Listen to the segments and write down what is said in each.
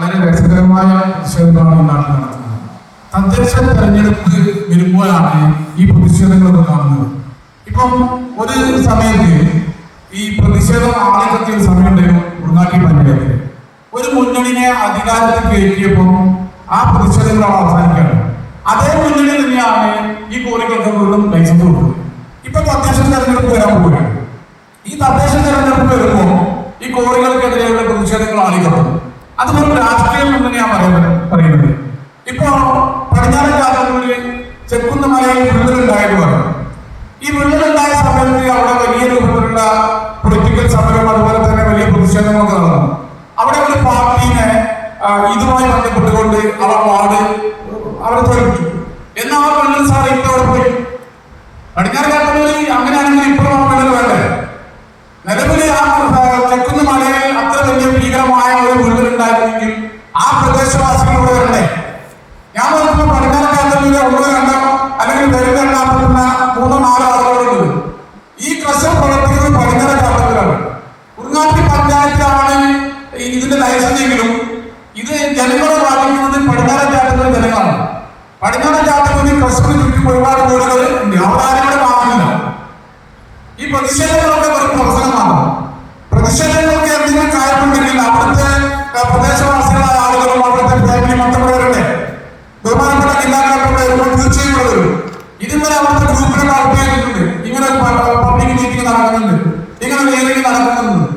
വളരെ രസകരമായ പ്രതിഷേധമാണ് ഈ നാട്ടിൽ നടക്കുന്നത്. തദ്ദേശ തെരഞ്ഞെടുപ്പ് വരുമ്പോഴാണ് ഈ പ്രതിഷേധങ്ങളൊക്കെ കാണുന്നത്. ഇപ്പം ഒരു സമയത്ത് ഈ പ്രതിഷേധം ആളിക്കത്തിയ സമയം സമയമുണ്ടായിരുന്നു ഉൾനാട്ടി പഞ്ചായത്തിൽ ഒരു മുന്നണിനെ അധികാരത്തിൽ കയറ്റിയപ്പോൾ ആ പ്രതിഷേധങ്ങൾ അവസാനിക്കുകയാണ്. അതേ മുന്നണി തന്നെയാണ് ഈ കോറികൾക്ക് വീണ്ടും ലൈസൻസ് കൊടുക്കുന്നത് ഇപ്പൊ തദ്ദേശ തെരഞ്ഞെടുപ്പ് വരാൻ പോവുകയാണ്. ഈ തദ്ദേശ തെരഞ്ഞെടുപ്പ് വരുമ്പോൾ ഈ കോറികൾക്കെതിരെയുള്ള പ്രതിഷേധങ്ങൾ ആളിക്കത്തും അത് രാഷ്ട്രീയം എന്ന് ഞാൻ പറയുന്നത് ഇപ്പോ പടിഞ്ഞാറൻ കാലങ്ങളിൽ ചെക്കുന്ന മലയിൽ വിള്ളലുണ്ടായത് പറഞ്ഞു ഈ വിള്ളലുണ്ടായ സമയത്ത് അവിടെ വലിയ രൂപത്തിലുള്ള പൊളിറ്റിക്കൽ സമരം അതുപോലെ തന്നെ വലിയ പ്രതിഷേധങ്ങളൊക്കെ നടന്നു. അവിടെ ഒരു പാർട്ടീനെ ഇതുമായി ബന്ധപ്പെട്ടുകൊണ്ട് അവർ വാർഡ് അവരെ തോൽപ്പിച്ചു. എന്നാൽ ആ ഇപ്പൊ അവിടെ പോയി പടിഞ്ഞാറ് കാലങ്ങളിൽ അങ്ങനെയാണെങ്കിൽ ഇപ്പോഴും ആ വിള്ളൽ വേണ്ടേ നിലവിൽ ആ തെക്കുന്ന മലയിൽ അത്ര വലിയ ഭീകരമായ ഒരു വിള്ളൽ ഉണ്ടായിരുന്നെങ്കിൽ ആ പ്രദേശവാസികൾ ഇവിടെ വരണ്ടേ ഞാൻ നോക്കുമ്പോൾ പടിഞ്ഞാറ് കാലത്തിൽ ഉള്ള രണ്ടോ അല്ലെങ്കിൽ വരുന്ന എണ്ണാപ്പെടുന്ന മൂന്നോ നാലോ ആളുകളുണ്ട് ഈ ക്രഷർ പ്രവർത്തിക്കുന്നത് പടിഞ്ഞാറ് കാലത്തിലാണ് കുറുങ്ങാട്ടി പഞ്ചായത്തിലാണ് ഇതിന്റെ ലൈസൻസ് എങ്കിലും ഇത് ജനങ്ങളെ ബാധിക്കുന്നത് പടിഞ്ഞാറ് ചാട്ടത്തിലെ ജനങ്ങളാണ്. പടിഞ്ഞാറ് ചാട്ടത്തിൽ ക്രഷറിന് ചുറ്റും ഒരുപാട് വീടുകൾ ഉണ്ട്. അവിടെ ആരും കാണുന്നില്ല. ഈ പ്രതിഷേധങ്ങളൊക്കെ വെറും പ്രവർത്തനമാണ് പ്രതിഷേധങ്ങൾക്ക് എന്തെങ്കിലും കാര്യമുണ്ടെങ്കിൽ അവിടുത്തെ ഫാമിലി മൊത്തം ബഹുമാനപ്പെട്ട ജില്ലാ തീർച്ചയായും ഇവിടെ വരും ഇതുവരെ അവിടുത്തെ ഗ്രൂപ്പിനെ നടത്തിയിട്ടുണ്ട് ഇങ്ങനെ പബ്ലിക് മീറ്റിംഗ് നടക്കുന്നുണ്ട്. ഇങ്ങനെ ഒരു നടക്കുന്നുണ്ട്.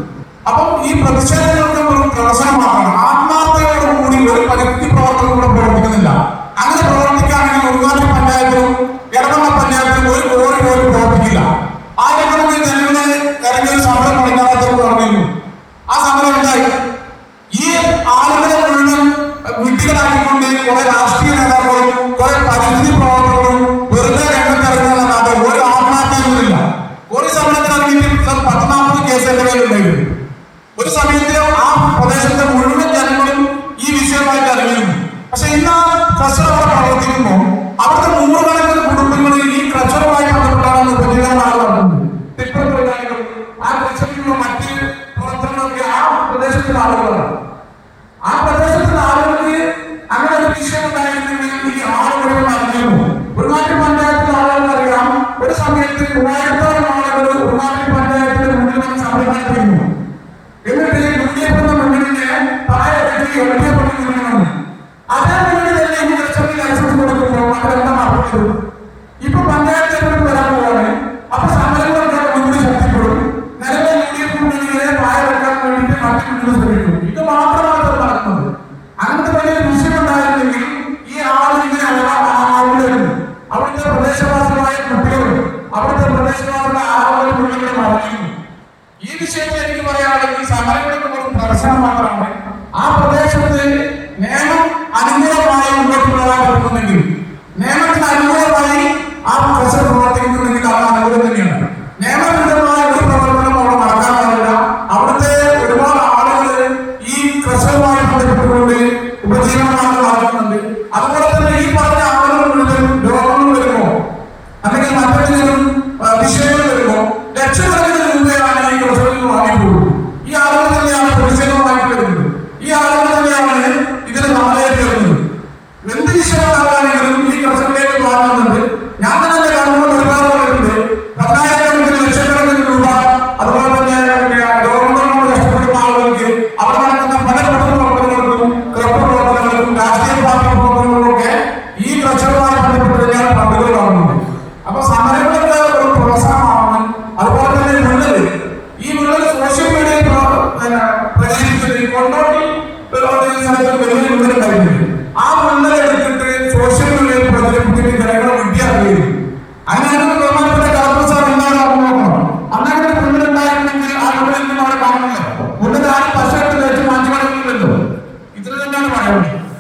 ആ പ്രദേശത്തിലെ ആളുകളാണ്. ആ പ്രദേശത്തിലെ ആളുകൾക്ക് അങ്ങനെ ഒരു വിഷയം ഉണ്ടായിരുന്നെങ്കിൽ ഈ ആളുകൾ അറിഞ്ഞു ഉൾനാട്ടിൽ പഞ്ചായത്തിലെ ആളുകൾക്ക് അറിയാം. ഒരു സമയത്ത് മൂവായിരത്തോളം ആളുകൾ ഉൾനാട്ടിൽ പഞ്ചായത്തിന്റെ മുന്നിൽ വന്ന് സമരം നടത്തിയിരുന്നു എന്നിട്ട് യു ഡി എഫ് എന്ന താഴെ എൽ ഡി എഫ് എന്ന അതേ മുന്നണി തന്നെ ഈ ലക്ഷത്തിൽ ലൈസൻസ് കൊടുക്കുമ്പോൾ അവരെന്താ മറക്കുന്നത് മറ്റു ഇത് മാത്രമാണ് നടക്കുന്നത് അങ്ങനത്തെ വലിയ വിഷയം ഉണ്ടായിരുന്നെങ്കിൽ ഈ ആൾ ഇങ്ങനെ ആളുകളും അവിടുത്തെ പ്രദേശവാസികളായ കുട്ടികളും അവിടുത്തെ പ്രദേശവാസികളായ ആളുകൾ മുഴുവൻ മറഞ്ഞിരുന്നു ഈ വിഷയത്തിൽ എനിക്ക് പറയുകയാണെങ്കിൽ സമരങ്ങൾക്ക് ഒരു പ്രദർശനം മാത്രമാണ്. ആ പ്രദേശത്ത് നിയമം അനുകൂലമായി മുന്നോട്ട് പോകാൻ പറ്റുന്നെങ്കിൽ অনেক আমাদের